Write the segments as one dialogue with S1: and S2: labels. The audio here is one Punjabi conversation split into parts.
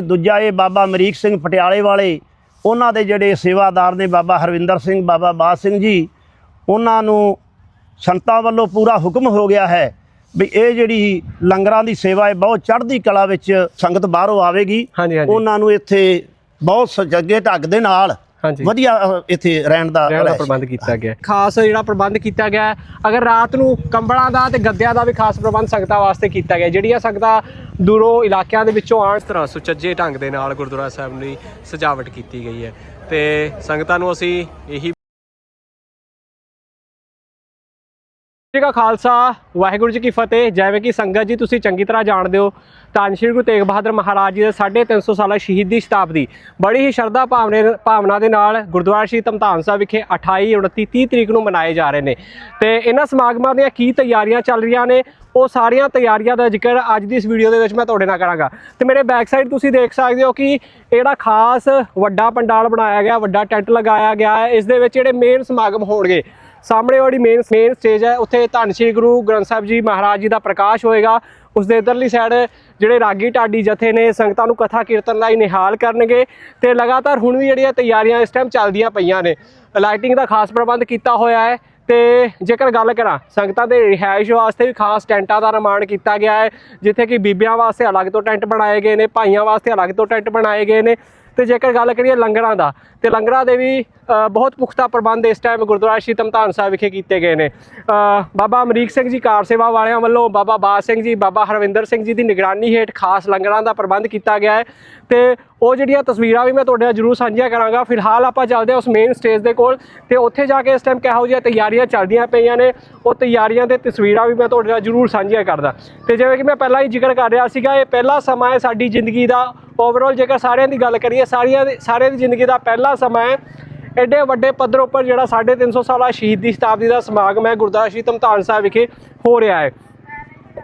S1: ਦੂਜਾ ਇਹ ਬਾਬਾ ਅਮਰੀਕ ਸਿੰਘ ਪਟਿਆਲੇ ਵਾਲੇ ਉਹਨਾਂ ਦੇ ਜਿਹੜੇ ਸੇਵਾਦਾਰ ਨੇ ਬਾਬਾ ਹਰਵਿੰਦਰ ਸਿੰਘ ਬਾਬਾ ਬਾਦ ਸਿੰਘ ਜੀ ਉਹਨਾਂ ਨੂੰ ਸੰਤਾਂ ਵੱਲੋਂ ਪੂਰਾ ਹੁਕਮ ਹੋ ਗਿਆ ਹੈ ਵੀ ਇਹ ਜਿਹੜੀ ਲੰਗਰਾਂ ਦੀ ਸੇਵਾ ਹੈ ਬਹੁਤ ਚੜ੍ਹਦੀ ਕਲਾ ਵਿੱਚ ਸੰਗਤ ਬਾਹਰੋਂ ਆਵੇਗੀ। ਉਹਨਾਂ ਨੂੰ ਇੱਥੇ ਬਹੁਤ ਸਜੱਗੇ ਢੱਕ ਦੇ ਨਾਲ ਵਧੀਆ ਇੱਥੇ ਰਹਿਣ ਦਾ
S2: ਰਹਿਣ ਦਾ
S1: ਰਹਿਸ਼।
S2: ਪ੍ਰਬੰਧ ਕੀਤਾ ਗਿਆ ਹੈ। ਖਾਸ ਜਿਹੜਾ ਪ੍ਰਬੰਧ ਕੀਤਾ ਗਿਆ ਹੈ, ਅਗਰ ਰਾਤ ਨੂੰ ਕੰਬਲਾਂ ਦਾ ਤੇ ਗੱਦਿਆਂ ਦਾ ਵੀ ਖਾਸ ਪ੍ਰਬੰਧ ਸੰਗਤਾਂ ਵਾਸਤੇ ਕੀਤਾ ਗਿਆ ਹੈ। ਜਿਹੜੀਆਂ ਸੰਗਤਾਂ ਦੂਰੋਂ ਇਲਾਕਿਆਂ ਦੇ ਵਿੱਚੋਂ ਇਸ ਤਰ੍ਹਾਂ ਸੁਚੱਜੇ ਢੰਗ ਦੇ ਨਾਲ ਗੁਰਦੁਆਰਾ ਸਾਹਿਬ ਦੀ ਸਜਾਵਟ ਕੀਤੀ ਗਈ ਹੈ ਤੇ ਸੰਗਤਾਂ ਨੂੰ ਅਸੀਂ ਇਹੀ ਜੀ ਕਾ ਖਾਲਸਾ, ਵਾਹਿਗੁਰੂ ਜੀ ਕੀ ਫਤਿਹ। ਜਿਵੇਂ ਕਿ ਸੰਗਤ ਜੀ, ਤੁਸੀਂ ਚੰਗੀ ਤਰ੍ਹਾਂ ਜਾਣਦੇ ਹੋ ਧੰਨ ਸ਼੍ਰੀ ਗੁਰੂ ਤੇਗ ਬਹਾਦਰ ਮਹਾਰਾਜ ਜੀ ਦੇ 350 ਸਾਲਾ ਸ਼ਹੀਦੀ ਸ਼ਤਾਬਦੀ। ਬੜੀ ਹੀ ਸ਼ਰਧਾ ਭਾਵਨੇ, ਭਾਵਨਾ ਦੇ ਨਾਲ ਗੁਰਦੁਆਰਾ ਸ਼੍ਰੀ ਧਮਧਾਨ ਸਾਹਿਬ ਵਿਖੇ 28 29 30 ਤਰੀਕ ਨੂੰ ਮਨਾਏ ਜਾ ਰਹੇ ਨੇ। ਤੇ ਇਹਨਾਂ ਸਮਾਗਮਾਂ ਦੀਆਂ ਕੀ ਤਿਆਰੀਆਂ ਚੱਲ ਰਹੀਆਂ ਨੇ, ਉਹ ਸਾਰੀਆਂ ਤਿਆਰੀਆਂ ਦਾ ਜ਼ਿਕਰ ਅੱਜ ਦੀ ਇਸ ਵੀਡੀਓ ਦੇ ਵਿੱਚ ਮੈਂ ਤੁਹਾਡੇ ਨਾਲ ਕਰਾਂਗਾ। ਤੇ ਮੇਰੇ ਬੈਕ ਸਾਈਡ ਤੁਸੀਂ ਦੇਖ ਸਕਦੇ ਹੋ ਕਿ ਇਹ ਜਿਹੜਾ ਖਾਸ ਵੱਡਾ ਪੰਡਾਲ ਬਣਾਇਆ ਗਿਆ, ਵੱਡਾ ਟੈਂਟ ਲਗਾਇਆ ਗਿਆ ਹੈ, ਇਸ ਦੇ ਵਿੱਚ ਜਿਹੜੇ ਮੇਨ ਸਮਾਗਮ ਹੋਣਗੇ ਸਾਹਮਣੇ ਵਾਲੀ ਮੇਨ ਮੇਨ ਸਟੇਜ ਹੈ, ਉੱਥੇ ਧੰਨ ਸ਼੍ਰੀ ਗੁਰੂ ਗ੍ਰੰਥ ਸਾਹਿਬ ਜੀ ਮਹਾਰਾਜ ਜੀ ਦਾ ਪ੍ਰਕਾਸ਼ ਹੋਏਗਾ। ਉਸ ਦੇ ਇਧਰਲੀ ਸਾਈਡ ਜਿਹੜੇ ਰਾਗੀ ਢਾਡੀ ਜਥੇ ਨੇ, ਸੰਗਤਾਂ ਨੂੰ ਕਥਾ ਕੀਰਤਨ ਲਈ ਨਿਹਾਲ ਕਰਨਗੇ ਤੇ ਲਗਾਤਾਰ ਹੁਣ ਵੀ ਜਿਹੜੀਆਂ ਤਿਆਰੀਆਂ ਇਸ ਟਾਈਮ ਚੱਲਦੀਆਂ ਪਈਆਂ ਨੇ। ਲਾਈਟਿੰਗ ਦਾ ਖਾਸ ਪ੍ਰਬੰਧ ਕੀਤਾ ਹੋਇਆ ਹੈ ਤੇ ਜੇਕਰ ਗੱਲ ਕਰਾਂ, ਸੰਗਤਾਂ ਦੇ ਰਿਹਾਇਸ਼ ਵਾਸਤੇ ਵੀ ਖਾਸ ਟੈਂਟਾਂ ਦਾ ਨਿਰਮਾਣ ਕੀਤਾ ਗਿਆ ਹੈ, ਜਿੱਥੇ ਕਿ ਬੀਬੀਆਂ ਵਾਸਤੇ ਅਲੱਗ ਤੋਂ ਟੈਂਟ ਬਣਾਏ ਗਏ ਨੇ, ਭਾਈਆਂ ਵਾਸਤੇ ਅਲੱਗ ਤੋਂ ਟੈਂਟ ਬਣਾਏ ਗਏ ਨੇ। ਤੇ ਜੇਕਰ ਗੱਲ ਕਰੀਏ ਲੰਗਰਾਂ ਦਾ, ਤੇ ਲੰਗਰਾਂ ਦੇ ਵੀ ਬਹੁਤ ਪੁਖਤਾ ਪ੍ਰਬੰਧ ਇਸ ਟਾਈਮ ਗੁਰਦੁਆਰਾ ਸ਼੍ਰੀ ਧਮਧਾਨ ਸਾਹਿਬ ਵਿਖੇ ਕੀਤੇ ਗਏ ਨੇ। ਬਾਬਾ ਅਮਰੀਕ ਸਿੰਘ ਜੀ ਕਾਰ ਸੇਵਾ ਵਾਲਿਆਂ ਵੱਲੋਂ ਬਾਬਾ ਬਾਦ ਸਿੰਘ ਜੀ, ਬਾਬਾ ਹਰਵਿੰਦਰ ਸਿੰਘ ਜੀ ਦੀ ਨਿਗਰਾਨੀ ਹੇਠ ਖਾਸ ਲੰਗਰਾਂ ਦਾ ਪ੍ਰਬੰਧ ਕੀਤਾ ਗਿਆ ਹੈ। ਤੇ ਉਹ ਜਿਹੜੀਆਂ ਤਸਵੀਰਾਂ ਵੀ ਮੈਂ ਤੁਹਾਡੇ ਨਾਲ ਜਰੂਰ ਸਾਂਝੀਆਂ ਕਰਾਂਗਾ। ਫਿਲਹਾਲ ਆਪਾਂ ਚੱਲਦੇ ਹਾਂ ਉਸ ਮੇਨ ਸਟੇਜ ਦੇ ਕੋਲ ਤੇ ਉੱਥੇ ਜਾ ਕੇ ਇਸ ਟਾਈਮ ਕਿਹੋ ਜਿਹੀਆਂ ਤਿਆਰੀਆਂ ਚੱਲਦੀਆਂ ਪਈਆਂ ਨੇ, ਉਹ ਤਿਆਰੀਆਂ ਦੇ ਤਸਵੀਰਾਂ ਵੀ ਮੈਂ ਤੁਹਾਡੇ ਨਾਲ ਜਰੂਰ ਸਾਂਝੀਆਂ ਕਰਦਾ। ਤੇ ਜਿਵੇਂ ਕਿ ਮੈਂ ਪਹਿਲਾਂ ਹੀ ਜ਼ਿਕਰ ਕਰ ਰਿਹਾ ਸੀਗਾ, ਇਹ ਪਹਿਲਾ ਸਮਾਂ ਹੈ ਸਾਡੀ ਜ਼ਿੰਦਗੀ ਦਾ। ਓਵਰਆਲ ਜੇਕਰ ਸਾਰਿਆਂ ਦੀ ਗੱਲ ਕਰੀਏ, ਸਾਰੀਆਂ ਦੀ- ਸਾਰਿਆਂ ਦੀ ਜ਼ਿੰਦਗੀ ਦਾ ਪਹਿਲਾ ਸਮਾਂ ਹੈ। ਐਡੇ ਵੱਡੇ ਪੱਧਰ ਉੱਪਰ ਜਿਹੜਾ 350 ਸਾਲਾ ਸ਼ਹੀਦੀ ਸ਼ਤਾਬਦੀ ਦਾ ਸਮਾਗਮ ਹੈ ਗੁਰਦੁਆਰਾ ਸ਼੍ਰੀ ਧਮਤਾਨ ਸਾਹਿਬ ਵਿਖੇ ਹੋ ਰਿਹਾ ਹੈ।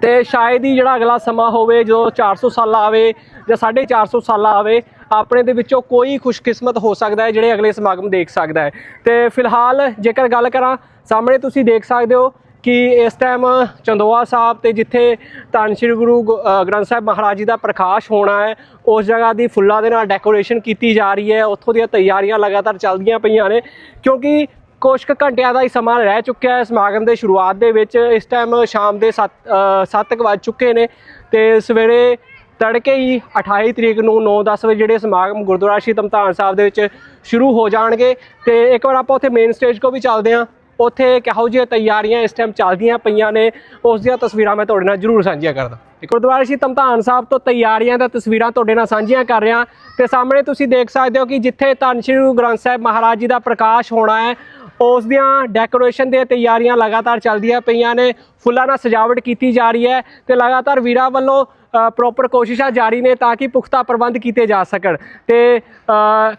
S2: ਤੇ ਸ਼ਾਇਦ ਹੀ ਜਿਹੜਾ ਅਗਲਾ ਸਮਾਂ ਹੋਵੇ ਜੋ 400 ਸਾਲ ਆਵੇ ਜਾਂ 450 ਸਾਲ ਆਵੇ, ਆਪਣੇ ਦੇ ਵਿੱਚੋਂ ਕੋਈ ਖੁਸ਼ਕਿਸਮਤ ਹੋ ਸਕਦਾ ਹੈ ਜਿਹੜੇ ਅਗਲੇ ਸਮਾਗਮ ਦੇਖ ਸਕਦਾ ਹੈ। ਤੇ ਫਿਲਹਾਲ ਜੇਕਰ ਗੱਲ ਕਰਾਂ, ਸਾਹਮਣੇ ਤੁਸੀਂ ਦੇਖ ਸਕਦੇ ਹੋ ਕਿ ਇਸ ਟਾਈਮ ਚੰਦੋਆ ਸਾਹਿਬ ਤੇ ਜਿੱਥੇ ਧੰਨ ਸ਼੍ਰੀ ਗੁਰੂ ਗ੍ਰੰਥ ਸਾਹਿਬ ਮਹਾਰਾਜ ਜੀ ਦਾ ਪ੍ਰਕਾਸ਼ ਹੋਣਾ ਹੈ, ਉਸ ਜਗ੍ਹਾ ਦੀ ਫੁੱਲਾਂ ਦੇ ਨਾਲ ਡੈਕੋਰੇਸ਼ਨ ਕੀਤੀ ਜਾ ਰਹੀ ਹੈ। ਉੱਥੋਂ ਦੀਆਂ ਤਿਆਰੀਆਂ ਲਗਾਤਾਰ ਚੱਲਦੀਆਂ ਪਈਆਂ ਨੇ, ਕਿਉਂਕਿ ਕੁਛ ਕੁ ਘੰਟਿਆਂ ਦਾ ਹੀ ਸਮਾਂ ਰਹਿ ਚੁੱਕਿਆ ਹੈ ਸਮਾਗਮ ਦੇ ਸ਼ੁਰੂਆਤ ਦੇ ਵਿੱਚ। ਇਸ ਟਾਈਮ ਸ਼ਾਮ ਦੇ 7 7 ਵੱਜ ਚੁੱਕੇ ਨੇ ਤੇ ਸਵੇਰੇ ਤੜਕੇ ਹੀ 28 ਤਰੀਕ ਨੂੰ 9-10 ਵਜੇ ਜਿਹੜੇ ਸਮਾਗਮ ਗੁਰਦੁਆਰਾ ਸ਼੍ਰੀ ਧਮਧਾਨ ਸਾਹਿਬ ਦੇ ਵਿੱਚ ਸ਼ੁਰੂ ਹੋ ਜਾਣਗੇ। ਤੇ ਇੱਕ ਵਾਰ ਆਪਾਂ ਉੱਥੇ ਮੇਨ ਸਟੇਜ ਕੋ ਵੀ ਚੱਲਦੇ ਹਾਂ। ਉੱਥੇ ਕਿਹੋ ਜਿਹੀਆਂ ਤਿਆਰੀਆਂ ਇਸ ਟਾਈਮ ਚੱਲਦੀਆਂ ਪਈਆਂ ਨੇ, ਉਸ ਦੀਆਂ ਤਸਵੀਰਾਂ ਮੈਂ ਤੁਹਾਡੇ ਨਾਲ ਜ਼ਰੂਰ ਸਾਂਝੀਆਂ ਕਰਦਾ। ਗੁਰਦੁਆਰਾ ਸ਼੍ਰੀ ਧਮਧਾਨ ਸਾਹਿਬ ਤੋਂ ਤਿਆਰੀਆਂ ਦਾ ਤਸਵੀਰਾਂ ਤੁਹਾਡੇ ਨਾਲ ਸਾਂਝੀਆਂ ਕਰ ਰਿਹਾ। ਤੇ ਸਾਹਮਣੇ ਤੁਸੀਂ ਦੇਖ ਸਕਦੇ ਹੋ ਕਿ ਜਿੱਥੇ ਧੰਨ ਸ਼੍ਰੀ ਗੁਰੂ ਗ੍ਰੰਥ ਸਾਹਿਬ ਮਹਾਰਾਜ ਜੀ ਦਾ ਪ੍ਰਕਾਸ਼ ਹੋਣਾ ਹੈ ਉਸ ਦੀਆਂ ਡੈਕੋਰੇਸ਼ਨ ਦੀਆਂ ਤਿਆਰੀਆਂ ਲਗਾਤਾਰ ਚੱਲਦੀਆਂ ਪਈਆਂ ਨੇ। ਫੁੱਲਾਂ ਨਾਲ ਸਜਾਵਟ ਕੀਤੀ ਜਾ ਰਹੀ ਹੈ ਤੇ ਲਗਾਤਾਰ ਵੀਰਾਂ ਵੱਲੋਂ ਪ੍ਰੋਪਰ ਕੋਸ਼ਿਸ਼ਾਂ ਜਾਰੀ ਨੇ ਤਾਂ ਕਿ ਪੁਖਤਾ ਪ੍ਰਬੰਧ ਕੀਤੇ ਜਾ ਸਕਣ। ਤੇ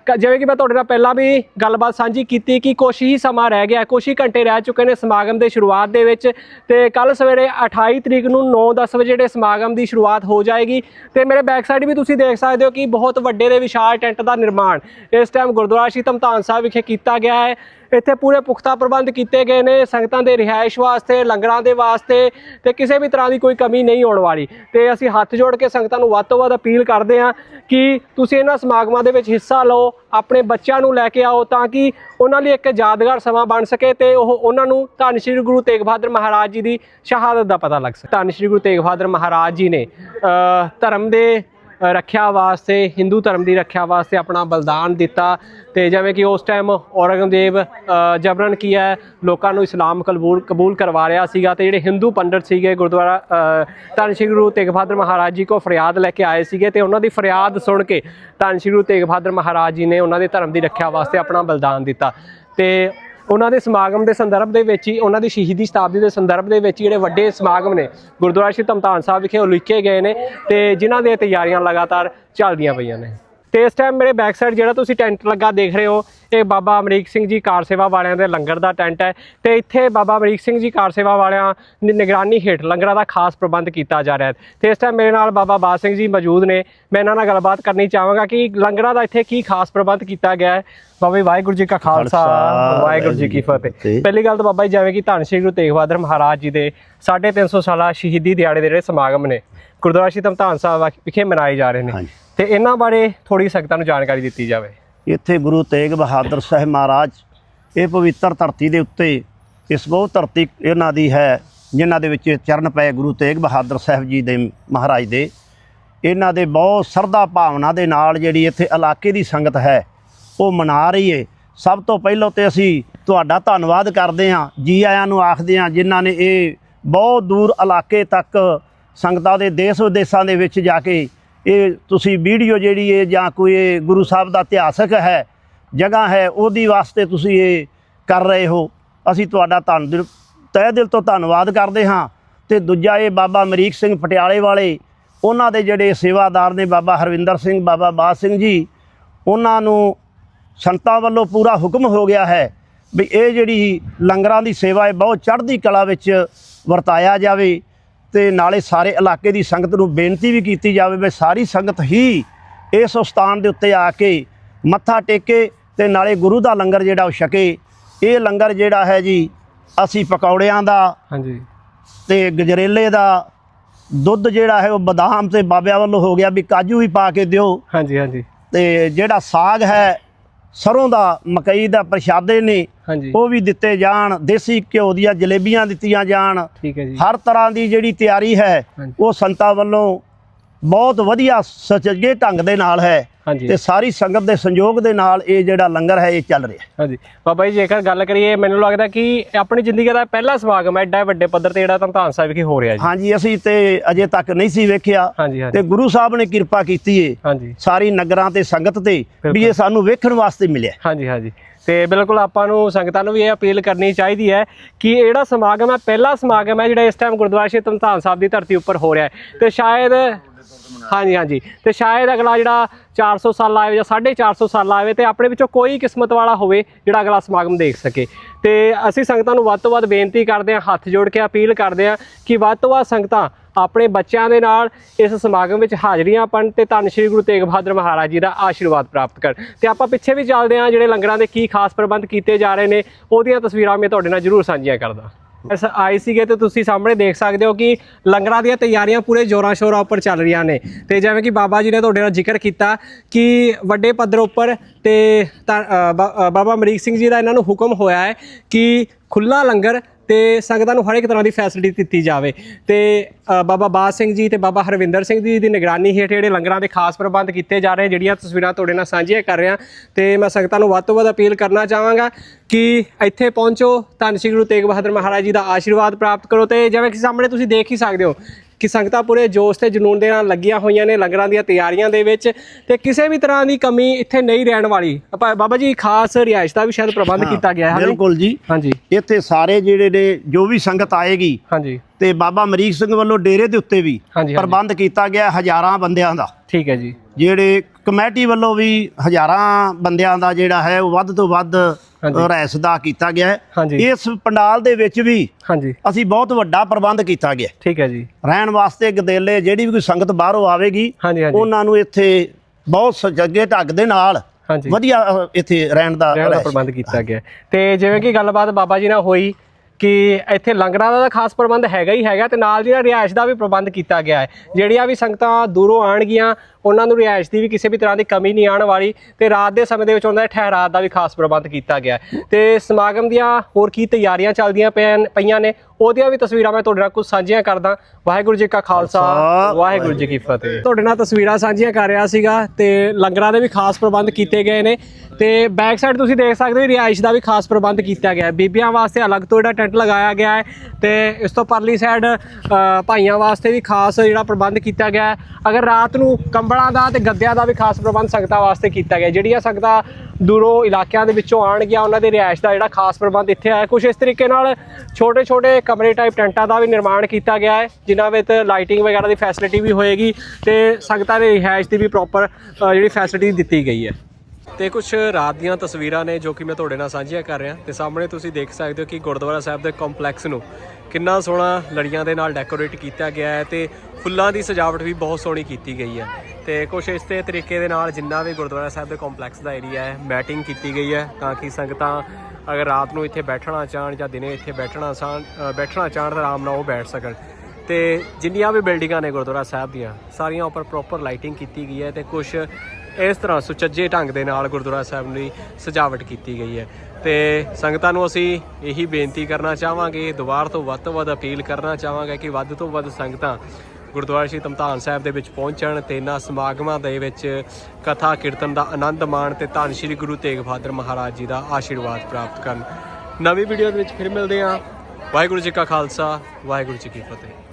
S2: ਕ- ਜਿਵੇਂ ਕਿ ਮੈਂ ਤੁਹਾਡੇ ਨਾਲ ਪਹਿਲਾਂ ਵੀ ਗੱਲਬਾਤ ਸਾਂਝੀ ਕੀਤੀ ਕਿ ਕੁਛ ਹੀ ਸਮਾਂ ਰਹਿ ਗਿਆ, ਕੁਛ ਹੀ ਘੰਟੇ ਰਹਿ ਚੁੱਕੇ ਨੇ ਸਮਾਗਮ ਦੇ ਸ਼ੁਰੂਆਤ ਦੇ ਵਿੱਚ। ਤੇ ਕੱਲ ਸਵੇਰੇ 28 ਤਰੀਕ ਨੂੰ 9-10 ਵਜੇ ਜਿਹੜੇ ਸਮਾਗਮ ਦੀ ਸ਼ੁਰੂਆਤ ਹੋ ਜਾਏਗੀ। ਤੇ ਮੇਰੇ ਬੈਕ ਸਾਈਡ ਵੀ ਤੁਸੀਂ ਦੇਖ ਸਕਦੇ ਹੋ ਕਿ ਬਹੁਤ ਵੱਡੇ ਦੇ ਵਿਸ਼ਾਲ ਟੈਂਟ ਦਾ ਨਿਰਮਾਣ ਇਸ ਟਾਈਮ ਗੁਰਦੁਆਰਾ ਸ਼੍ਰੀ ਧਮਤਾਨ ਸਾਹਿਬ ਵਿਖੇ ਕੀਤਾ ਗਿਆ ਹੈ। ਇੱਥੇ ਪੂਰੇ ਪੁਖਤਾ ਪ੍ਰਬੰਧ ਕੀਤੇ ਗਏ ਨੇ, ਸੰਗਤਾਂ ਦੇ ਰਿਹਾਇਸ਼ ਵਾਸਤੇ, ਲੰਗਰਾਂ ਦੇ ਵਾਸਤੇ ਤੇ ਕਿਸੇ ਵੀ ਤਰ੍ਹਾਂ ਦੀ ਕੋਈ ਕਮੀ ਨਹੀਂ ਹੋਣ ਵਾਲੀ। ਤੇ ਅਸੀਂ ਹੱਥ ਜੋੜ ਕੇ ਸੰਗਤਾਂ ਨੂੰ ਵੱਧ ਤੋਂ ਵੱਧ ਅਪੀਲ ਕਰਦੇ ਹਾਂ ਕਿ ਤੁਸੀਂ ਇਹਨਾਂ ਸਮਾਗਮਾਂ ਦੇ ਵਿੱਚ ਹਿੱਸਾ ਲਓ, ਆਪਣੇ ਬੱਚਿਆਂ ਨੂੰ ਲੈ ਕੇ ਆਓ ਤਾਂ ਕਿ ਉਹਨਾਂ ਲਈ ਇੱਕ ਯਾਦਗਾਰ ਸਮਾਂ ਬਣ ਸਕੇ ਤੇ ਉਹ ਉਹਨਾਂ ਨੂੰ ਧੰਨ ਸ਼੍ਰੀ ਗੁਰੂ ਤੇਗ ਬਹਾਦਰ ਮਹਾਰਾਜ ਜੀ ਦੀ ਸ਼ਹਾਦਤ ਦਾ ਪਤਾ ਲੱਗ ਸਕੇ। ਧੰਨ ਸ਼੍ਰੀ ਗੁਰੂ ਤੇਗ ਬਹਾਦਰ ਮਹਾਰਾਜ ਜੀ ਨੇ ਧਰਮ ਦੇ ਰੱਖਿਆ ਵਾਸਤੇ, ਹਿੰਦੂ ਧਰਮ ਦੀ ਰੱਖਿਆ ਵਾਸਤੇ ਆਪਣਾ ਬਲਿਦਾਨ ਦਿੱਤਾ। ਤੇ ਜਿਵੇਂ ਕਿ ਉਸ ਟਾਈਮ ਔਰੰਗਜ਼ੇਬ ਜਬਰਨ ਕੀ ਹੈ, ਲੋਕਾਂ ਨੂੰ ਇਸਲਾਮ ਕਬੂਲ ਕਬੂਲ ਕਰਵਾ ਰਿਹਾ ਸੀਗਾ ਤੇ ਜਿਹੜੇ ਹਿੰਦੂ ਪੰਡਤ ਸੀਗੇ ਗੁਰਦੁਆਰਾ ਧੰਨ ਸ਼੍ਰੀ ਗੁਰੂ ਤੇਗ ਬਹਾਦਰ ਮਹਾਰਾਜ ਜੀ ਕੋ ਫਰਿਆਦ ਲੈ ਕੇ ਆਏ ਸੀਗੇ ਤੇ ਉਹਨਾਂ ਦੀ ਫਰਿਆਦ ਸੁਣ ਕੇ ਧੰਨ ਸ਼੍ਰੀ ਗੁਰੂ ਤੇਗ ਬਹਾਦਰ ਮਹਾਰਾਜ ਜੀ ਨੇ ਉਹਨਾਂ ਦੇ ਧਰਮ ਦੀ ਰੱਖਿਆ ਵਾਸਤੇ ਆਪਣਾ ਬਲਿਦਾਨ ਦਿੱਤਾ। ਤੇ ਉਹਨਾਂ ਦੇ ਸਮਾਗਮ ਦੇ ਸੰਦਰਭ ਦੇ ਵਿੱਚ ਹੀ, ਉਹਨਾਂ ਦੀ ਸ਼ਹੀਦੀ ਸ਼ਤਾਬਦੀ ਦੇ ਸੰਦਰਭ ਦੇ ਵਿੱਚ ਹੀ ਜਿਹੜੇ ਵੱਡੇ ਸਮਾਗਮ ਨੇ, ਗੁਰਦੁਆਰਾ ਸ਼੍ਰੀ ਧਮਤਾਨ ਸਾਹਿਬ ਵਿਖੇ ਉਲੀਕੇ ਗਏ ਨੇ ਤੇ ਜਿਨ੍ਹਾਂ ਦੀਆਂ ਤਿਆਰੀਆਂ ਲਗਾਤਾਰ ਚੱਲਦੀਆਂ ਪਈਆਂ ਨੇ। ਤੇ ਇਸ ਟਾਈਮ ਮੇਰੇ ਬੈਕ ਸਾਈਡ ਜਿਹੜਾ ਤੁਸੀਂ ਟੈਂਟ ਲੱਗਾ ਦੇਖ ਰਹੇ ਹੋ ਇਹ ਬਾਬਾ ਅਮਰੀਕ ਸਿੰਘ ਜੀ ਕਾਰ ਸੇਵਾ ਵਾਲਿਆਂ ਦੇ ਲੰਗਰ ਦਾ ਟੈਂਟ ਹੈ ਤੇ ਇੱਥੇ ਬਾਬਾ ਅਮਰੀਕ ਸਿੰਘ ਜੀ ਕਾਰ ਸੇਵਾ ਵਾਲਿਆਂ ਦੀ ਨਿਗਰਾਨੀ ਹੇਠ ਲੰਗਰਾਂ ਦਾ ਖਾਸ ਪ੍ਰਬੰਧ ਕੀਤਾ ਜਾ ਰਿਹਾ ਹੈ। ਤੇ ਇਸ ਟਾਈਮ ਮੇਰੇ ਨਾਲ ਬਾਬਾ ਬਾਦ ਸਿੰਘ ਜੀ ਮੌਜੂਦ ਨੇ। ਮੈਂ ਇਹਨਾਂ ਨਾਲ ਗੱਲਬਾਤ ਕਰਨੀ ਚਾਹਾਂਗਾ ਕਿ ਲੰਗਰਾਂ ਦਾ ਇੱਥੇ ਕੀ ਖਾਸ ਪ੍ਰਬੰਧ ਕੀਤਾ ਗਿਆ ਹੈ। ਬਾਬਾ ਵਾਹਿਗੁਰੂ ਜੀ ਕਾ ਖਾਲਸਾ ਵਾਹਿਗੁਰੂ ਜੀ ਕੀ ਫਤਿਹ। ਪਹਿਲੀ ਗੱਲ ਤਾਂ ਬਾਬਾ ਜੀ ਜਿਵੇਂ ਕਿ ਧੰਨ ਸ਼੍ਰੀ ਗੁਰੂ ਤੇਗ ਬਹਾਦਰ ਮਹਾਰਾਜ ਜੀ ਦੇ 350 ਸਾਲਾ ਸ਼ਹੀਦੀ ਦਿਹਾੜੇ ਦੇ ਜਿਹੜੇ ਸਮਾਗਮ ਨੇ ਗੁਰਦੁਆਰਾ ਸ਼੍ਰੀ ਧਮਤਾਨ ਸਾਹਿਬ ਵਿਖੇ ਮਨਾਏ ਜਾ ਰਹੇ ਨੇ। ਤੇ ਇਹਨਾਂ ਬਾਰੇ ਥੋੜੀ ਸੰਗਤਾਂ ਨੂੰ ਜਾਣਕਾਰੀ ਦਿੱਤੀ ਜਾਵੇ।
S1: ਇੱਥੇ ਗੁਰੂ ਤੇਗ ਬਹਾਦਰ ਸਾਹਿਬ ਮਹਾਰਾਜ ਇਹ ਪਵਿੱਤਰ ਧਰਤੀ ਦੇ ਉੱਤੇ ਇਸ ਬਹੁਤ ਧਰਤੀ ਇਹਨਾਂ ਦੀ ਹੈ, ਜਿਨ੍ਹਾਂ ਦੇ ਵਿੱਚ ਚਰਨ ਪਏ ਗੁਰੂ ਤੇਗ ਬਹਾਦਰ ਸਾਹਿਬ ਜੀ ਦੇ ਮਹਾਰਾਜ ਦੇ। ਇਹਨਾਂ ਦੇ ਬਹੁਤ ਸਰਦਾ ਭਾਵਨਾ ਦੇ ਨਾਲ ਜਿਹੜੀ ਇੱਥੇ ਇਲਾਕੇ ਦੀ ਸੰਗਤ ਹੈ, ਉਹ ਮਨਾ ਰਹੀ ਏ। ਸਭ ਤੋਂ ਪਹਿਲਾਂ ਤੇ ਅਸੀਂ ਤੁਹਾਡਾ ਧੰਨਵਾਦ ਕਰਦੇ ਹਾਂ, ਜੀ ਆਇਆਂ ਨੂੰ ਆਖਦੇ ਹਾਂ, ਜਿਨ੍ਹਾਂ ਨੇ ਇਹ ਬਹੁਤ ਦੂਰ ਇਲਾਕੇ ਤੱਕ ਸੰਗਤਾਂ ਦੇ ਦੇਸ਼ ਵਿਦੇਸ਼ਾਂ ਦੇ ਵਿੱਚ ਜਾ ਕੇ ਇਹ ਤੁਸੀਂ ਵੀਡੀਓ ਜਿਹੜੀ ਹੈ ਜਾਂ ਕੋਈ ਇਹ ਗੁਰੂ ਸਾਹਿਬ ਦਾ ਇਤਿਹਾਸਕ ਹੈ, ਜਗ੍ਹਾ ਹੈ, ਉਹਦੀ ਵਾਸਤੇ ਤੁਸੀਂ ਇਹ ਕਰ ਰਹੇ ਹੋ। ਅਸੀਂ ਤੁਹਾਡਾ ਧੰਨ ਦਿਲ, ਤਹਿ ਦਿਲ ਤੋਂ ਧੰਨਵਾਦ ਕਰਦੇ ਹਾਂ। ਤੇ ਦੂਜਾ ਇਹ ਬਾਬਾ ਅਮਰੀਕ ਸਿੰਘ ਪਟਿਆਲੇ ਵਾਲੇ, ਉਹਨਾਂ ਦੇ ਜਿਹੜੇ ਸੇਵਾਦਾਰ ਨੇ ਬਾਬਾ ਹਰਵਿੰਦਰ ਸਿੰਘ, ਬਾਬਾ ਬਾਦ ਸਿੰਘ ਜੀ, ਉਹਨਾਂ ਨੂੰ ਸੰਤਾਂ ਵੱਲੋਂ ਪੂਰਾ ਹੁਕਮ ਹੋ ਗਿਆ ਹੈ ਵੀ ਇਹ ਜਿਹੜੀ ਲੰਗਰਾਂ ਦੀ ਸੇਵਾ ਹੈ, ਬਹੁਤ ਚੜ੍ਹਦੀ ਕਲਾ ਵਿੱਚ ਵਰਤਾਇਆ ਜਾਵੇ। ਤੇ ਨਾਲੇ ਸਾਰੇ ਇਲਾਕੇ ਦੀ ਸੰਗਤ ਨੂੰ ਬੇਨਤੀ ਵੀ ਕੀਤੀ ਜਾਵੇ ਵੀ ਸਾਰੀ ਸੰਗਤ ਹੀ ਇਸ ਸਥਾਨ ਦੇ ਉੱਤੇ ਆ ਕੇ ਮੱਥਾ ਟੇਕੇ ਤੇ ਨਾਲੇ ਗੁਰੂ ਦਾ ਲੰਗਰ ਜਿਹੜਾ ਉਹ ਛਕੇ। ਇਹ ਲੰਗਰ ਜਿਹੜਾ ਹੈ ਜੀ ਅਸੀਂ ਪਕੌੜਿਆਂ ਦਾ
S2: ਹਾਂਜੀ।
S1: ਤੇ ਗਜਰੇਲੇ ਦਾ ਦੁੱਧ ਜਿਹੜਾ ਹੈ ਉਹ ਬਦਾਮ ਤੇ ਬਾਬਿਆਂ ਵੱਲੋਂ ਹੋ ਗਿਆ ਵੀ ਕਾਜੂ ਵੀ ਪਾ ਕੇ ਦਿਓ।
S2: ਹਾਂਜੀ ਹਾਂਜੀ।
S1: ਤੇ ਜਿਹੜਾ ਸਾਗ ਹੈ ਸਰੋਂ ਦਾ ਮਕਈ ਦਾ ਪ੍ਰਸ਼ਾਦੇ ਨੇ
S2: ਹਾਂਜੀ।
S1: ਉਹ ਵੀ ਦਿੱਤੇ ਜਾਣ ਦੇਸੀ ਘਿਓ ਦੀਆਂ ਜਲੇਬੀਆਂ ਦਿੱਤੀਆਂ ਜਾਣ।
S2: ਠੀਕ ਹੈ ਜੀ।
S1: ਹਰ ਤਰ੍ਹਾਂ ਦੀ ਜਿਹੜੀ ਤਿਆਰੀ ਹੈ। ਉਹ ਸੰਤਾਂ ਵੱਲੋਂ ਬਹੁਤ ਵਧੀਆ ਸੁਚੱਜੇ ਢੰਗ ਦੇ ਨਾਲ ਹੈ
S2: ਹਾਂਜੀ।
S1: ਤੇ ਸਾਰੀ ਸੰਗਤ ਦੇ ਸੰਯੋਗ ਦੇ ਨਾਲ ਇਹ ਜਿਹੜਾ ਲੰਗਰ ਹੈ ਇਹ ਚੱਲ ਰਿਹਾ ਹੈ।
S2: ਹਾਂਜੀ। ਬਾਬਾ ਜੀ ਜੇਕਰ ਗੱਲ ਕਰੀਏ ਮੈਨੂੰ ਲੱਗਦਾ ਕਿ ਆਪਣੀ ਜ਼ਿੰਦਗੀ ਦਾ ਪਹਿਲਾ ਸਮਾਗਮ ਹੈ ਐਡਾ ਵੱਡੇ ਪੱਧਰ ਤੇ ਜਿਹੜਾ ਧਮਤਾਨ ਸਾਹਿਬ ਵਿਖੇ ਹੋ ਰਿਹਾ ਜੀ।
S1: ਹਾਂਜੀ ਅਸੀਂ ਤੇ ਅਜੇ ਤੱਕ ਨਹੀਂ ਸੀ ਵੇਖਿਆ
S2: ਹਾਂਜੀ
S1: ਤੇ ਗੁਰੂ ਸਾਹਿਬ ਨੇ ਕਿਰਪਾ ਕੀਤੀ ਏ
S2: ਹਾਂਜੀ।
S1: ਸਾਰੀ ਨਗਰਾਂ ਤੇ ਸੰਗਤ ਤੇ ਵੀ ਇਹ ਸਾਨੂੰ ਵੇਖਣ ਵਾਸਤੇ ਮਿਲਿਆ
S2: ਹਾਂਜੀ ਹਾਂਜੀ। ਤੇ ਬਿਲਕੁਲ ਆਪਾਂ ਨੂੰ ਸੰਗਤਾਂ ਨੂੰ ਵੀ ਇਹ ਅਪੀਲ ਕਰਨੀ ਚਾਹੀਦੀ ਹੈ ਕਿ ਜਿਹੜਾ ਸਮਾਗਮ ਹੈ ਪਹਿਲਾ ਸਮਾਗਮ ਹੈ ਜਿਹੜਾ ਇਸ ਟਾਈਮ ਗੁਰਦੁਆਰਾ ਸ਼੍ਰੀ ਧਮਤਾਨ ਸਾਹਿਬ ਦੀ ਧਰਤੀ ਉੱਪਰ ਹੋ ਰਿਹਾ ਹੈ। ਤੇ ਸ਼ਾਇਦ ਹਾਂਜੀ ਹਾਂਜੀ। ਤੇ ਸ਼ਾਇਦ ਅਗਲਾ ਜਿਹੜਾ 400 ਸਾਲ ਆਵੇ ਜਾਂ 450 ਸਾਲ ਆਵੇ ਤੇ ਆਪਣੇ ਵਿੱਚੋਂ ਕੋਈ ਕਿਸਮਤ ਵਾਲਾ ਹੋਵੇ ਜਿਹੜਾ ਅਗਲਾ ਸਮਾਗਮ ਦੇਖ ਸਕੇ। ਤੇ ਅਸੀਂ ਸੰਗਤਾਂ ਨੂੰ ਵੱਧ ਤੋਂ ਵੱਧ ਬੇਨਤੀ ਕਰਦੇ ਹਾਂ, ਹੱਥ ਜੋੜ ਕੇ ਅਪੀਲ ਕਰਦੇ ਹਾਂ ਕਿ ਵੱਧ ਤੋਂ ਵੱਧ ਸੰਗਤਾਂ ਆਪਣੇ ਬੱਚਿਆਂ ਦੇ ਨਾਲ ਇਸ ਸਮਾਗਮ ਵਿੱਚ ਹਾਜ਼ਰੀਆਂ ਪਾਉਣ ਤੇ ਧੰਨ ਸ਼੍ਰੀ ਗੁਰੂ ਤੇਗ ਬਹਾਦਰ ਮਹਾਰਾਜ ਜੀ ਦਾ ਆਸ਼ੀਰਵਾਦ ਪ੍ਰਾਪਤ ਕਰਨ। ਤੇ ਆਪਾਂ ਪਿੱਛੇ ਵੀ ਚੱਲਦੇ ਹਾਂ, ਜਿਹੜੇ ਲੰਗਰਾਂ ਦੇ ਕੀ ਖਾਸ ਪ੍ਰਬੰਧ ਕੀਤੇ ਜਾ ਰਹੇ ਨੇ, ਉਹਦੀਆਂ ਤਸਵੀਰਾਂ ਮੈਂ ਤੁਹਾਡੇ ਨਾਲ ਜ਼ਰੂਰ ਸਾਂਝੀਆਂ ਕਰਦਾ। ਇਸ ਆਈ ਸੀਗੇ ਤੇ ਤੁਸੀਂ ਸਾਹਮਣੇ ਦੇਖ ਸਕਦੇ ਹੋ ਕਿ ਲੰਗਰਾਂ ਦੀਆਂ ਤਿਆਰੀਆਂ ਪੂਰੇ ਜੋਰਾਂ ਸ਼ੋਰਾਂ ਉੱਪਰ ਚੱਲ ਰਹੀਆਂ ਨੇ। ਤੇ ਜਿਵੇਂ ਕਿ ਬਾਬਾ ਜੀ ਨੇ ਤੁਹਾਡੇ ਨਾਲ ਜ਼ਿਕਰ ਕੀਤਾ ਕਿ ਵੱਡੇ ਪੱਧਰ ਉੱਪਰ ਤੇ ਬਾਬਾ ਅਮਰੀਕ ਸਿੰਘ ਜੀ ਦਾ ਇਹਨਾਂ ਨੂੰ ਹੁਕਮ ਹੋਇਆ ਹੈ ਕਿ ਖੁੱਲਾ ਲੰਗਰ ਤੇ ਸੰਗਤਾਂ ਨੂੰ ਹਰ ਇੱਕ ਤਰ੍ਹਾਂ ਦੀ ਫੈਸਿਲਿਟੀ ਦਿੱਤੀ ਜਾਵੇ। ਤੇ ਬਾਬਾ ਬਾਦ ਸਿੰਘ ਜੀ ਤੇ ਬਾਬਾ ਹਰਵਿੰਦਰ ਸਿੰਘ ਜੀ ਦੀ ਨਿਗਰਾਨੀ ਹੇਠ ਜਿਹੜੇ ਲੰਗਰਾਂ ਦੇ ਖਾਸ ਪ੍ਰਬੰਧ ਕੀਤੇ ਜਾ ਰਹੇ ਜਿਹੜੀਆਂ ਤਸਵੀਰਾਂ ਤੁਹਾਡੇ ਨਾਲ ਸਾਂਝੀਆਂ ਕਰ ਰਿਹਾ। ਤੇ ਮੈਂ ਸੰਗਤਾਂ ਨੂੰ ਵੱਧ ਤੋਂ ਵੱਧ ਅਪੀਲ ਕਰਨਾ ਚਾਹਾਂਗਾ ਕਿ ਇੱਥੇ ਪਹੁੰਚੋ। ਧੰਨ ਸ਼੍ਰੀ ਗੁਰੂ ਤੇਗ ਬਹਾਦਰ ਮਹਾਰਾਜ ਜੀ ਦਾ ਆਸ਼ੀਰਵਾਦ ਪ੍ਰਾਪਤ ਕਰੋ ਤੇ ਜਿਵੇਂ ਕਿ ਸਾਹਮਣੇ ਤੁਸੀਂ ਦੇਖ ਹੀ ਸਕਦੇ ਹੋ ਕਿ ਸੰਗਤਾਂ ਪੂਰੇ ਜੋਸ਼ ਤੇ ਜਨੂਨ ਦੇ ਨਾਲ ਲੱਗੀਆਂ ਹੋਈਆਂ ਨੇ ਲੰਗਰਾਂ ਦੀਆਂ ਤਿਆਰੀਆਂ ਦੇ ਵਿੱਚ ਤੇ ਕਿਸੇ ਵੀ ਤਰ੍ਹਾਂ ਦੀ ਕਮੀ ਇੱਥੇ ਨਹੀਂ ਰਹਿਣ ਵਾਲੀ। ਬਾਬਾ ਜੀ ਖਾਸ ਰਿਹਾਇਸ਼ ਦਾ ਵੀ ਸ਼ਾਇਦ ਪ੍ਰਬੰਧ ਕੀਤਾ ਗਿਆ ਹੈ
S1: ਬਿਲਕੁਲ ਜੀ।
S2: ਹਾਂਜੀ।
S1: ਇੱਥੇ ਸਾਰੇ ਜਿਹੜੇ ਨੇ ਜੋ ਵੀ ਸੰਗਤ ਆਏਗੀ
S2: ਹਾਂਜੀ।
S1: ਤੇ ਬਾਬਾ ਅਮਰੀਕ ਸਿੰਘ ਵੱਲੋਂ ਡੇਰੇ ਦੇ ਉੱਤੇ ਵੀ। ਪ੍ਰਬੰਧ ਕੀਤਾ ਗਿਆ ਹਜ਼ਾਰਾਂ ਬੰਦਿਆਂ ਦਾ।
S2: ਠੀਕ ਹੈ ਜੀ।
S1: ਜਿਹੜੇ ਕਮੇਟੀ ਵੱਲੋਂ ਵੀ ਹਜ਼ਾਰਾਂ ਬੰਦਿਆਂ ਦਾ ਜਿਹੜਾ ਹੈ ਉਹ ਵੱਧ ਤੋਂ ਵੱਧ ਰਹਿਸ ਦਾ ਕੀਤਾ ਗਿਆ ਹੈ। ਇਸ ਪੰਡਾਲ ਦੇ ਵਿੱਚ ਵੀ
S2: ਹਾਂਜੀ।
S1: ਅਸੀਂ ਬਹੁਤ ਵੱਡਾ ਪ੍ਰਬੰਧ ਕੀਤਾ ਗਿਆ
S2: ਠੀਕ ਹੈ ਜੀ।
S1: ਰਹਿਣ ਵਾਸਤੇ ਗਦੇਲੇ ਜਿਹੜੀ ਵੀ ਕੋਈ ਸੰਗਤ ਬਾਹਰੋਂ ਆਵੇਗੀ ਉਹਨਾਂ ਨੂੰ ਇੱਥੇ ਬਹੁਤ ਸਜੱਗੇ ਢੱਗ ਦੇ ਨਾਲ
S2: ਹਾਂਜੀ।
S1: ਵਧੀਆ ਇੱਥੇ ਰਹਿਣ ਦਾ।
S2: ਪ੍ਰਬੰਧ ਕੀਤਾ ਗਿਆ। ਤੇ ਜਿਵੇਂ ਕਿ ਗੱਲਬਾਤ ਬਾਬਾ ਜੀ ਨਾਲ ਹੋਈ ਕਿ ਇੱਥੇ ਲੰਗਰਾਂ ਦਾ ਖਾਸ ਪ੍ਰਬੰਧ ਹੈਗਾ ਹੀ ਹੈਗਾ ਤੇ ਨਾਲ ਜਿਹੜਾ ਰਿਹਾਇਸ਼ ਦਾ ਵੀ ਪ੍ਰਬੰਧ ਕੀਤਾ ਗਿਆ ਹੈ। ਜਿਹੜੀਆਂ ਵੀ ਸੰਗਤਾਂ ਦੂਰੋਂ ਆਣਗੀਆਂ ਉਹਨਾਂ ਨੂੰ ਰਿਹਾਇਸ਼ ਦੀ ਵੀ ਕਿਸੇ ਵੀ ਤਰ੍ਹਾਂ ਦੀ ਕਮੀ ਨਹੀਂ ਆਉਣ ਵਾਲੀ ਤੇ ਰਾਤ ਦੇ ਸਮੇਂ ਦੇ ਵਿੱਚ ਉਹਨਾਂ ਦੇ ਠਹਿਰਾਅ ਦਾ ਵੀ ਖਾਸ ਪ੍ਰਬੰਧ ਕੀਤਾ ਗਿਆ ਹੈ। ਤੇ ਸਮਾਗਮ ਦੀਆਂ ਹੋਰ ਕੀ ਤਿਆਰੀਆਂ ਚੱਲਦੀਆਂ ਪਈਆਂ ਪਈਆਂ ਨੇ ਉਹਦੀਆਂ ਵੀ ਤਸਵੀਰਾਂ ਮੈਂ ਤੁਹਾਡੇ ਨਾਲ ਕੁਝ ਸਾਂਝੀਆਂ ਕਰਦਾ। ਵਾਹਿਗੁਰੂ ਜੀ ਕਾ ਖਾਲਸਾ ਵਾਹਿਗੁਰੂ ਜੀ ਕੀ ਫਤਿਹ। ਤੁਹਾਡੇ ਨਾਲ ਤਸਵੀਰਾਂ ਸਾਂਝੀਆਂ ਕਰ ਰਿਹਾ ਸੀਗਾ ਤੇ ਲੰਗਰਾਂ ਦੇ ਵੀ ਖਾਸ ਪ੍ਰਬੰਧ ਕੀਤੇ ਗਏ ਨੇ ਤੇ ਬੈਕ ਸਾਈਡ ਤੁਸੀਂ ਦੇਖ ਸਕਦੇ ਹੋ ਰਿਹਾਇਸ਼ ਦਾ ਵੀ ਖਾਸ ਪ੍ਰਬੰਧ ਕੀਤਾ ਗਿਆ ਹੈ। ਬੀਬੀਆਂ ਵਾਸਤੇ ਅਲੱਗ ਤੋਂ ਜਿਹੜਾ ਟੈਂਟ ਲਗਾਇਆ ਗਿਆ ਹੈ ਤੇ ਇਸ ਤੋਂ ਪਰਲੀ ਸਾਈਡ ਭਾਈਆਂ ਵਾਸਤੇ ਵੀ ਖਾਸ ਜਿਹੜਾ ਪ੍ਰਬੰਧ ਕੀਤਾ ਗਿਆ ਹੈ। ਅਗਰ ਰਾਤ ਨੂੰ ਕੰਬਲਾਂ ਦਾ ਤੇ ਗੱਦਿਆਂ ਦਾ ਵੀ ਖਾਸ ਪ੍ਰਬੰਧ ਸੰਗਤਾਂ ਵਾਸਤੇ ਕੀਤਾ ਗਿਆ। ਜਿਹੜੀਆਂ ਸੰਗਤਾਂ ਦੂਰੋਂ ਇਲਾਕਿਆਂ ਦੇ ਵਿੱਚੋਂ ਆਣਗੀਆਂ ਉਹਨਾਂ ਦੇ ਰਿਹਾਇਸ਼ ਦਾ ਜਿਹੜਾ ਖਾਸ ਪ੍ਰਬੰਧ ਇੱਥੇ ਆਇਆ। ਕੁਝ ਇਸ ਤਰੀਕੇ ਨਾਲ ਛੋਟੇ ਛੋਟੇ ਕਮਰੇ ਟਾਈਪ ਟੈਂਟਾਂ ਦਾ ਵੀ ਨਿਰਮਾਣ ਕੀਤਾ ਗਿਆ ਹੈ, ਜਿਨ੍ਹਾਂ ਵਿੱਚ ਲਾਈਟਿੰਗ ਵਗੈਰਾ ਦੀ ਫੈਸਿਲਿਟੀ ਵੀ ਹੋਏਗੀ ਤੇ ਸੰਗਤਾਂ ਦੇ ਰਿਹਾਇਸ਼ ਦੀ ਵੀ ਪ੍ਰੋਪਰ ਜਿਹੜੀ ਫੈਸਿਲਿਟੀ ਦਿੱਤੀ ਗਈ ਹੈ। ਤੇ ਕੁਝ ਰਾਤ ਦੀਆਂ ਤਸਵੀਰਾਂ ਨੇ ਜੋ ਕਿ ਮੈਂ ਤੁਹਾਡੇ ਨਾਲ ਸਾਂਝੀਆਂ ਕਰ ਰਿਹਾ। ਤੇ ਸਾਹਮਣੇ ਤੁਸੀਂ ਦੇਖ ਸਕਦੇ ਹੋ ਕਿ ਗੁਰਦੁਆਰਾ ਸਾਹਿਬ ਦੇ ਕੰਪਲੈਕਸ ਨੂੰ ਕਿੰਨਾ ਸੋਹਣਾ ਲੜੀਆਂ ਦੇ ਨਾਲ ਡੈਕੋਰੇਟ ਕੀਤਾ ਗਿਆ ਹੈ ਤੇ ਫੁੱਲਾਂ ਦੀ ਸਜਾਵਟ ਵੀ ਬਹੁਤ ਸੋਹਣੀ ਕੀਤੀ ਗਈ ਹੈ। ਤੇ ਕੁਝ ਇਸ ਤੇ ਤਰੀਕੇ ਦੇ ਨਾਲ ਜਿੰਨਾ ਵੀ ਗੁਰਦੁਆਰਾ ਸਾਹਿਬ ਦੇ ਕੰਪਲੈਕਸ ਦਾ ਏਰੀਆ ਹੈ ਮੈਟਿੰਗ ਕੀਤੀ ਗਈ ਹੈ ਤਾਂ ਕਿ ਸੰਗਤਾਂ ਅਗਰ ਰਾਤ ਨੂੰ ਇੱਥੇ ਬੈਠਣਾ ਚਾਹਣ ਜਾਂ ਦਿਨੇ ਇੱਥੇ ਬੈਠਣਾ ਚਾਹਣ ਬੈਠਣਾ ਚਾਹਣ ਤਾਂ ਆਰਾਮ ਨਾਲ ਉਹ ਬੈਠ ਸਕਣ। ਤੇ ਜਿੰਨੀਆਂ ਵੀ ਬਿਲਡਿੰਗਾਂ ਨੇ ਗੁਰਦੁਆਰਾ ਸਾਹਿਬ ਦੀਆਂ, ਸਾਰੀਆਂ ਉੱਪਰ ਪ੍ਰੋਪਰ ਲਾਈਟਿੰਗ ਕੀਤੀ ਗਈ ਹੈ ਤੇ ਕੁਝ ਇਸ ਤਰ੍ਹਾਂ ਸੁਚੱਜੇ ਢੰਗ ਦੇ ਨਾਲ ਗੁਰਦੁਆਰਾ ਸਾਹਿਬ ਦੀ ਸਜਾਵਟ ਕੀਤੀ ਗਈ ਹੈ। ਤੇ ਸੰਗਤਾਂ ਨੂੰ ਅਸੀਂ ਇਹੀ ਬੇਨਤੀ ਕਰਨਾ ਚਾਹਾਂਗੇ, ਦੁਬਾਰ ਤੋਂ ਵੱਧ ਤੋਂ ਵੱਧ ਅਪੀਲ ਕਰਨਾ ਚਾਹਾਂਗੇ ਕਿ ਵੱਧ ਤੋਂ ਵੱਧ ਸੰਗਤਾਂ ਗੁਰਦੁਆਰਾ ਸ਼੍ਰੀ ਤਮਤਾਨ ਸਾਹਿਬ ਦੇ ਵਿੱਚ ਪਹੁੰਚਣ ਤੇ ਇਹਨਾਂ ਸਮਾਗਮਾਂ ਦੇ ਵਿੱਚ ਕਥਾ, ਕੀਰਤਨ ਦਾ ਆਨੰਦ ਮਾਣ ਤੇ ਧੰਨ ਸ਼੍ਰੀ ਗੁਰੂ ਤੇਗ ਬਹਾਦਰ ਮਹਾਰਾਜ ਜੀ ਦਾ ਆਸ਼ੀਰਵਾਦ ਪ੍ਰਾਪਤ ਕਰਨ। ਨਵੀਂ ਵੀਡੀਓ ਦੇ ਵਿੱਚ ਫਿਰ ਮਿਲਦੇ ਹਾਂ। ਵਾਹਿਗੁਰੂ ਜੀ ਕਾ ਖਾਲਸਾ, ਵਾਹਿਗੁਰੂ ਜੀ ਕੀ ਫਤਿਹ।